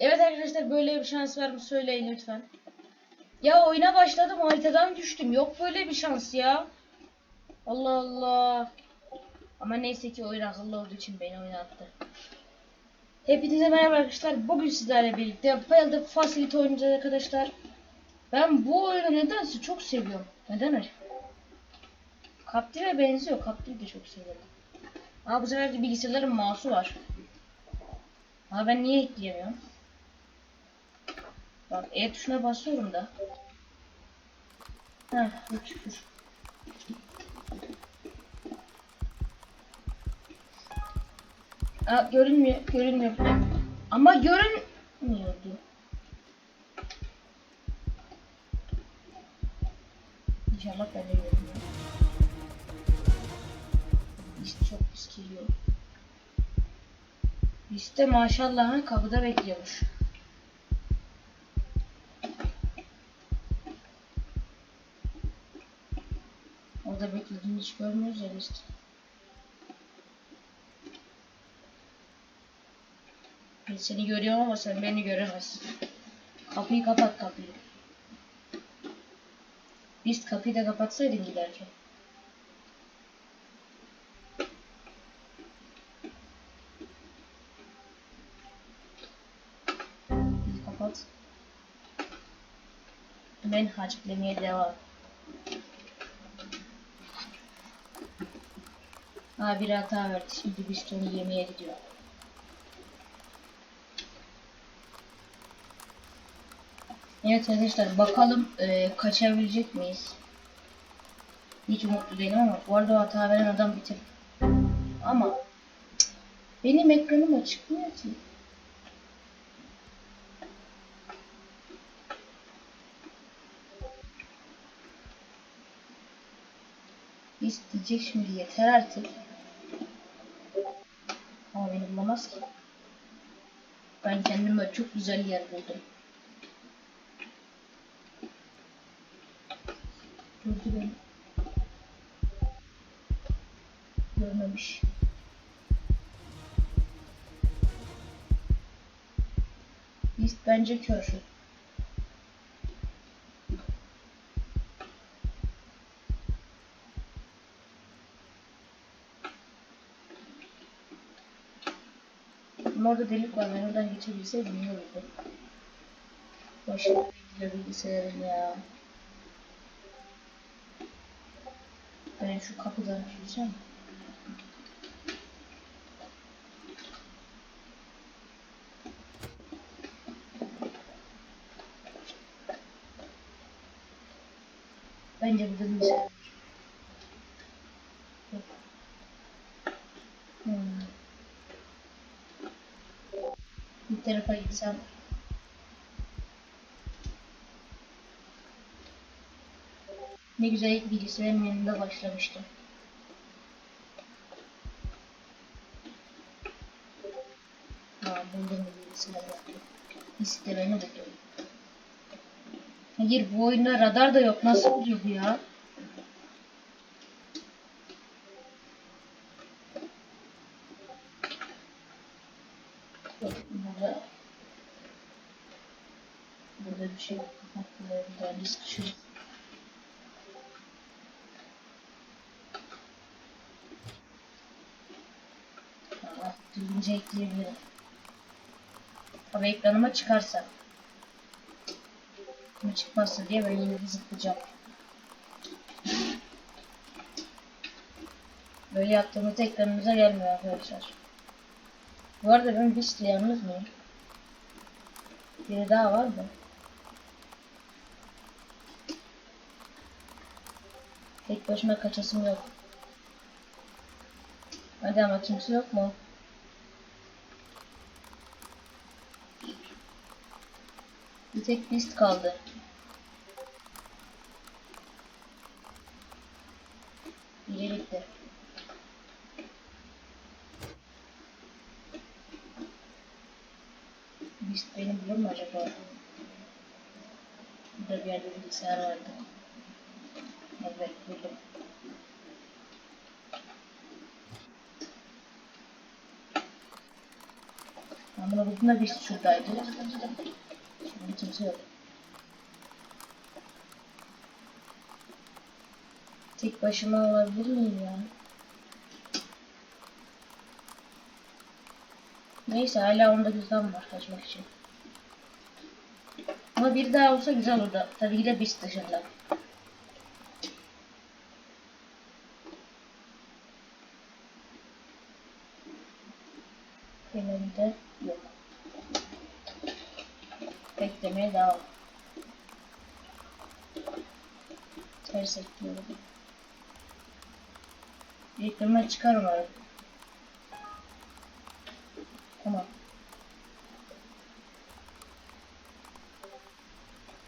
Evet arkadaşlar böyle bir şans var mı söyleyin lütfen. Ya oyuna başladım haritadan düştüm. Yok böyle bir şans ya. Allah Allah. Ama neyse ki oyun akıllı olduğu için beni oynattı. Hepinize merhaba arkadaşlar. Bugün sizlerle birlikte Build Facility oynayacağız arkadaşlar. Ben bu oyunu nedense çok seviyorum. Neden acaba? Captive'e benziyor. Captive'i de çok seviyorum. Ama bu sefer de bilgisayarların mouse'u var. Ama ben niye ekleyemiyorum? Bak E tuşuna basıyorum da. Heh, bu şükür. Aa, görünmüyor, görünmüyor. Ama görünmüyordu. İnşallah ben de görünmüyor. İşte çok pis geliyor. İşte maşallah kapıda bekliyormuş. Orada beklediğini hiç görmüyoruz ya işte. Ben seni görüyorum ama sen beni göremezsin. Kapıyı kapat kapıyı. Biz kapıyı da kapatsaydın giderken. Kapat. Ben haciplemeye devam. Ha bir hata verdi. Şimdi biz onu yemeğe gidiyor. Evet arkadaşlar bakalım e, kaçabilecek miyiz? Hiç umutlu değilim ama bu arada hata veren adam bitir. Ama benim ekranıma çıkmıyor ki. İsteyecek şimdi yeter artık. Ama beni bulamaz ki. Ben kendime çok güzel yer buldum. Gördü beni. Görmemiş. Beast bence kör. Orada delik var. Ben oradan geçebilseydim iyi olurdu. Başına bekliyor bilgisayarım ya. Ben şu kapıdan gireceğim. Bence bir şey var. Yok. Hmm. Bir tarafa gitsem Ne güzel ilk bilgisayarın yanında başlamıştım. Aa, buldum bir bilgisayar yaptım. İstemeni buldum. Hayır bu oyunda radar da yok. Nasıl oluyor bu ya? Burada Burada bir şey yok. Burada risk şu. Allah düzgünce ekleyebilirim. Tabi ekranıma çıkarsa. Ama çıkmazsa diye ben yine zıplayacağım. Böyle yaptığımızda ekranımıza gelmiyor arkadaşlar. Bu arada ben Beast'le yalnız mıyım? Biri daha var mı? Tek başıma kaçasım yok. Hadi ama kimse yok mu? Bir tek Beast kaldı. Biri. Beast beni bulur mu acaba? Burada bir yerde bilgisayar vardı. Evet buldum. Ama bugün de birisi şuradaydı. Şimdi kimse yok. Tek başıma olabilir miyim ya? Neyse hala onda güzel var kaçmak için. Ama bir daha olsa güzel olurdu. Tabii ki de biz dışında. Elimde yok. Beklemeye devam. Ters ekliyorum. Bekleme çıkar umarım. Tamam.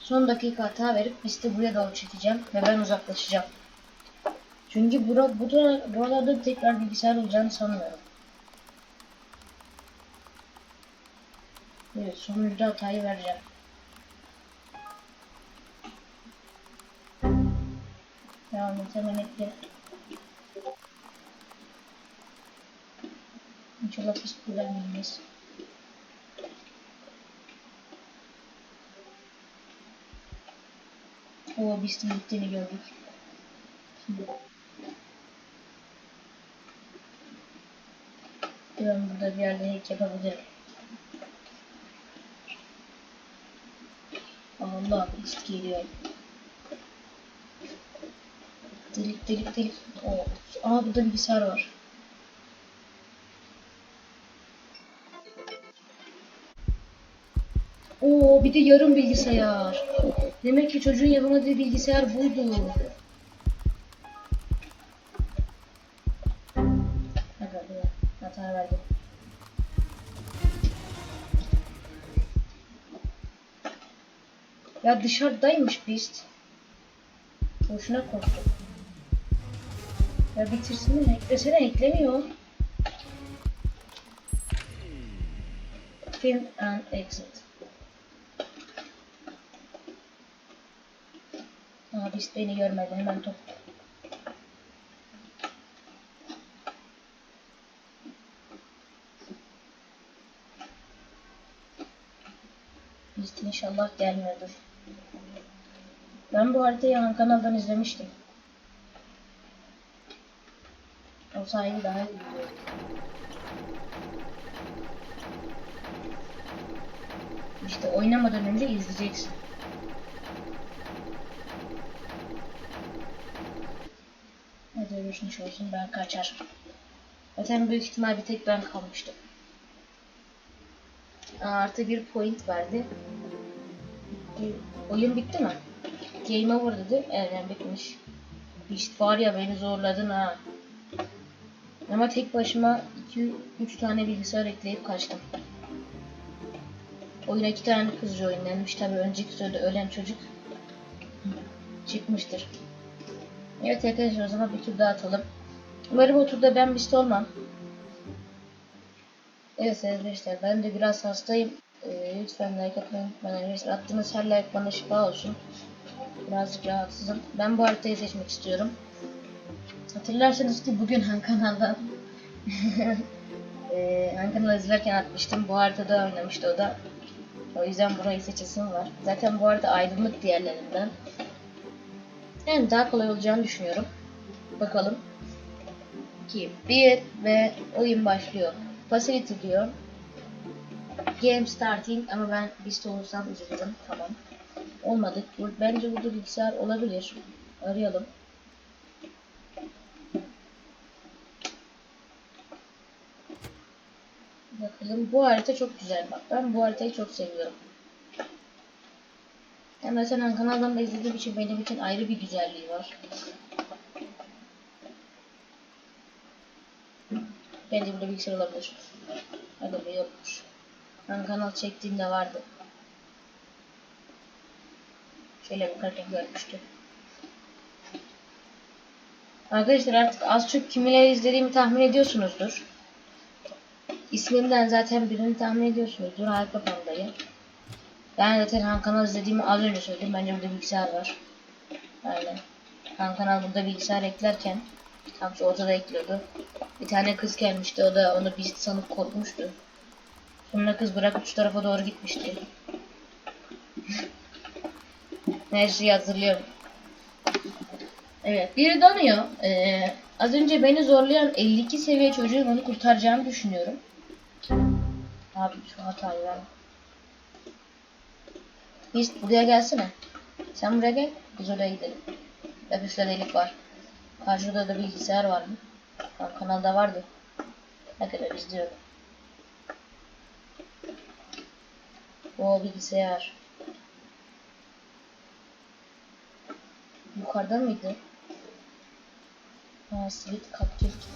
Son dakika hata verip listi buraya doğru çekeceğim ve ben uzaklaşacağım. Çünkü bura, bu da, buralarda tekrar bilgisayar olacağını sanmıyorum. Evet, sonuncu hatayı vereceğim. Devam et hemen. İnşallah pis kullanmayız. O bistin bittiğini gördük. Ben burada bir yerde hack yapabilirim. Allah bist geliyor. Delik delik delik. Oo. Aa burada bilgisayar var. Bir de yarım bilgisayar. Demek ki çocuğun yapamadığı bilgisayar buydu. Ya dışarıdaymış Beast. Boşuna korktum. Ya bitirsin mi? Eklesene eklemiyor. Film and exit. Beast beni görmedi. Hemen top. Beast inşallah gelmiyordur. Ben bu haritayı yan kanaldan izlemiştim. O sayede daha iyi biliyorum. İşte oynamadan önce izleyeceksin. Hadi görüşmüş olsun ben kaçar. Zaten büyük ihtimal bir tek ben kalmıştım. Artı bir point verdi. Oyun bitti mi? Game over dedi. Evet bitmiş. İşte var ya beni zorladın ha. Ama tek başıma 2-3 tane bilgisayar ekleyip kaçtım. Oyuna iki tane kızcı oynanmış. Tabi önceki sırada ölen çocuk çıkmıştır. Evet arkadaşlar o zaman bir tur daha atalım. Umarım o turda ben mist olmam. Evet arkadaşlar ben de biraz hastayım. Ee, lütfen like atmayı unutmayın arkadaşlar. Attığınız her like bana şifa olsun. Birazcık rahatsızım. Ben bu haritayı seçmek istiyorum. Hatırlarsanız ki bugün Han kanaldan ee, Han kanalı izlerken atmıştım. Bu haritada oynamıştı o da. O yüzden burayı seçesim var. Zaten bu harita aydınlık diğerlerinden. Yani daha kolay olacağını düşünüyorum. Bakalım. 2, 1 ve oyun başlıyor. Facility diyor. Game starting ama ben beast olursam üzüldüm. Tamam. Olmadı. Bence burada bilgisayar olabilir. Arayalım. Bakalım. Bu harita çok güzel. Bak ben bu haritayı çok seviyorum. Hem zaten kanaldan da izlediğim için benim için ayrı bir güzelliği var. Bence burada bilgisayar olabilir. Be yokmuş. Ben kanal çektiğimde vardı. Şöyle bakarken görmüştüm. Arkadaşlar artık az çok kimileri izlediğimi tahmin ediyorsunuzdur. İsmimden zaten birini tahmin ediyorsunuzdur. Harika Panda'yı. Ben zaten Han Kanal izlediğimi az önce söyledim. Bence burada bilgisayar var. Aynen. Han Kanal burada bilgisayar eklerken tam şu ortada ekliyordu. Bir tane kız gelmişti. O da onu Beast sanıp korkmuştu. Sonra kız bırakıp şu tarafa doğru gitmişti. Her şeyi hatırlıyorum. Evet, biri donuyor. Ee, az önce beni zorlayan 52 seviye çocuğun onu kurtaracağını düşünüyorum. Abi şu hatayı ver. Biz buraya gelsene. Sen buraya gel. Biz oraya gidelim. Hepsinde delik var. Karşıda da bilgisayar var mı? Ha, kanalda vardı. Ne kadar izliyorum. O bilgisayar. Yukarıda mıydı? Ha, Sweet Cupcake.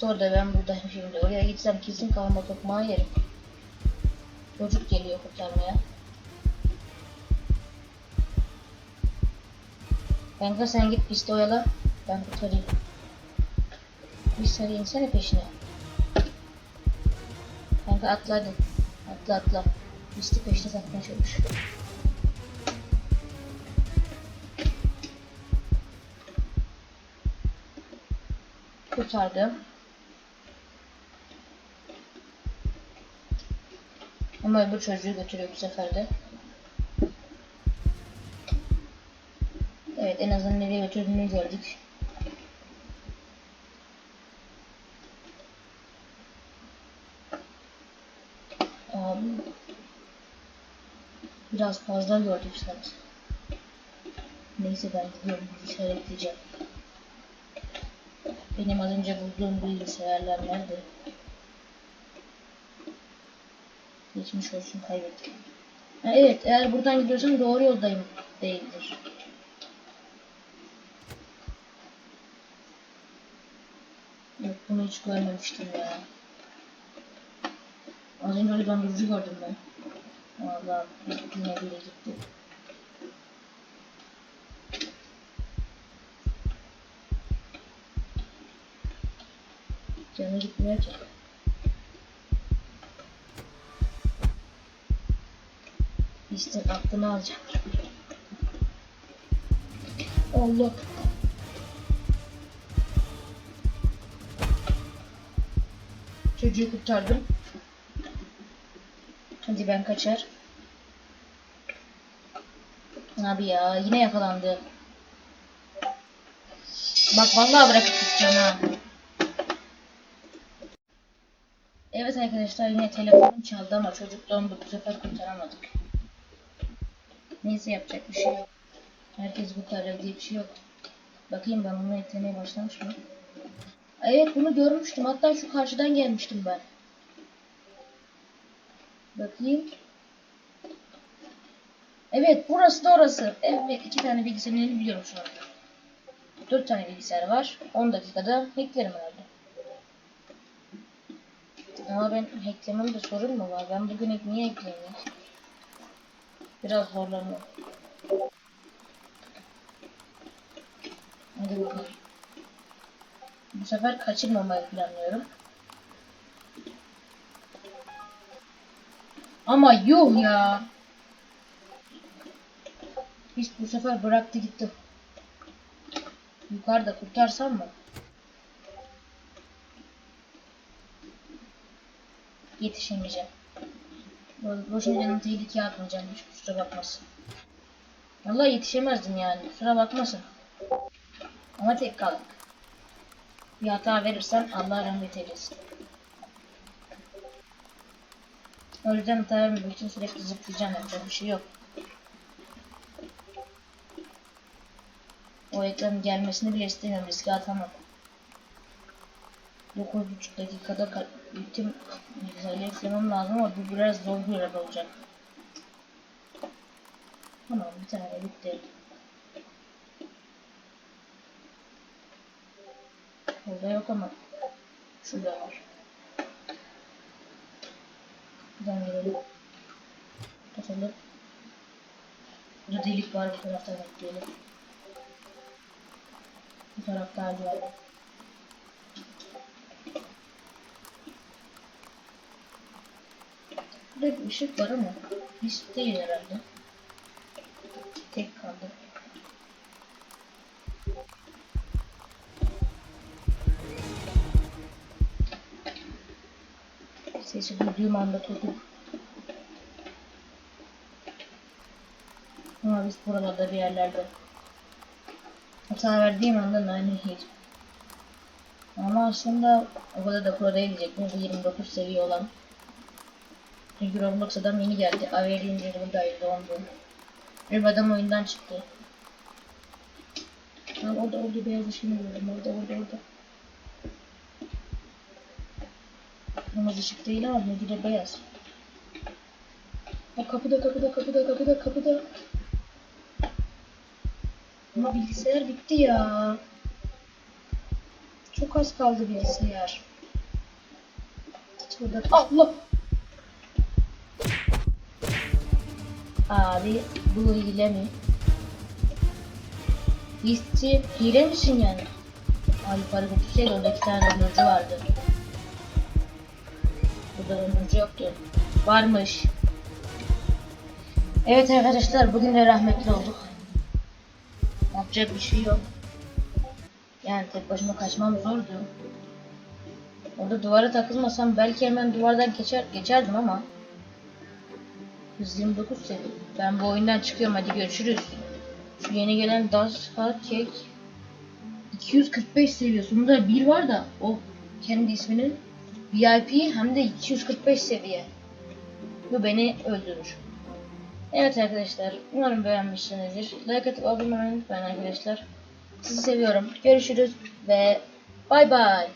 İşte orada ben buradayım şimdi. Oraya gitsem kesin kafama tokmağı yerim. Çocuk geliyor kurtarmaya. Kanka sen git piste oyala. Ben kurtarayım. Bir sarı insene peşine. Kanka atla hadi. Atla atla. Pisti peşine takmaya çalış. Kurtardım. Ama öbür çocuğu götürüyor bu sefer de. Evet en azından nereye götürdüğünü gördük. Abi, biraz fazla gördük sanki. Neyse ben gidiyorum işaretleyeceğim. Benim az önce bulduğum bilgisayarlar nerede? Geçmiş olsun kaybettim. Evet eğer buradan gidiyorsam doğru yoldayım değildir. Yok bunu hiç görmemiştim ya. Az önce öyle dondurucu gördüm ben. Valla yine biri gitti. Canı gitmiyor ki. İşte aklını alacak. Allah. Çocuğu kurtardım. Hadi ben kaçar. Abi ya yine yakalandı. Bak vallahi bırakıp gideceğim ha. Evet arkadaşlar yine telefonum çaldı ama çocuk dondu bu sefer kurtaramadık. Neyse yapacak bir şey yok. Herkes kurtarır diye bir şey yok. Bakayım ben bunu eklemeye başlamış mı? Evet bunu görmüştüm. Hatta şu karşıdan gelmiştim ben. Bakayım. Evet burası da orası. Evet iki tane bilgisayarın yerini biliyorum şu anda. Dört tane bilgisayar var. 10 dakikada hacklerim herhalde. Ama ben hacklememde sorun mu var? Ben bugün niye hackleyeyim? Biraz zorlanıyorum. Hadi bakalım. Bu sefer kaçırmamayı planlıyorum. Ama yuh ya. Hiç bu sefer bıraktı gitti. Yukarıda kurtarsam mı? Yetişemeyeceğim. Bo- Boşuna canım tehlikeye atmayacağım. Hiç kusura bakmasın. Vallahi yetişemezdim yani. Kusura bakmasın. Ama tek kaldık. Bir hata verirsem Allah rahmet eylesin. O yüzden hata vermemek için sürekli zıplayacağım. Yapacak bir şey yok. O ekranın gelmesini bile istemiyorum. Riske atamam. 9,5 dakikada ka- bütün bilgisayarı yüklemem lazım ama bu biraz zor bir olacak. Tamam bir tane bitti. Burada yok ama şurada var. Buradan girelim. Kapalı. Burada delik var bu taraftan bekleyelim. Bu tarafta hali var. Burada bir ışık var ama hiç değil herhalde tek kaldı. Sesi duyduğum anda topuk. Ama biz buralarda bir yerlerde. Hata verdiğim anda nane yiyeceğim. Ama aslında o kadar da pro değilecek. Bu 29 seviye olan. Çünkü Roblox adam yeni geldi. Averi indirimde ayırdı 10 bölüm. Bir adam oyundan çıktı. Ha, orada orada beyaz ışığını gördüm. Orada orada orada. Kırmızı ışık değil ama ne beyaz. O kapıda kapıda kapıda kapıda kapıda. Ama bilgisayar bitti ya. Çok az kaldı bilgisayar. Şurada Allah. Abi bu hile mi? Listi hile misin yani? Ay yukarı götürseydi orada iki tane döndürücü vardı. Burada döndürücü yoktu. Varmış. Evet arkadaşlar bugün de rahmetli olduk. Yapacak bir şey yok. Yani tek başıma kaçmam zordu. Orada duvara takılmasam belki hemen duvardan geçer geçerdim ama 129 seviye. Ben bu oyundan çıkıyorum hadi görüşürüz. Şu yeni gelen Das Cake 245 seviye. Sonunda bir var da o kendi isminin VIP hem de 245 seviye. Bu beni öldürür. Evet arkadaşlar umarım beğenmişsinizdir. Like atıp abone olmayı unutmayın arkadaşlar. Sizi seviyorum. Görüşürüz ve bay bay.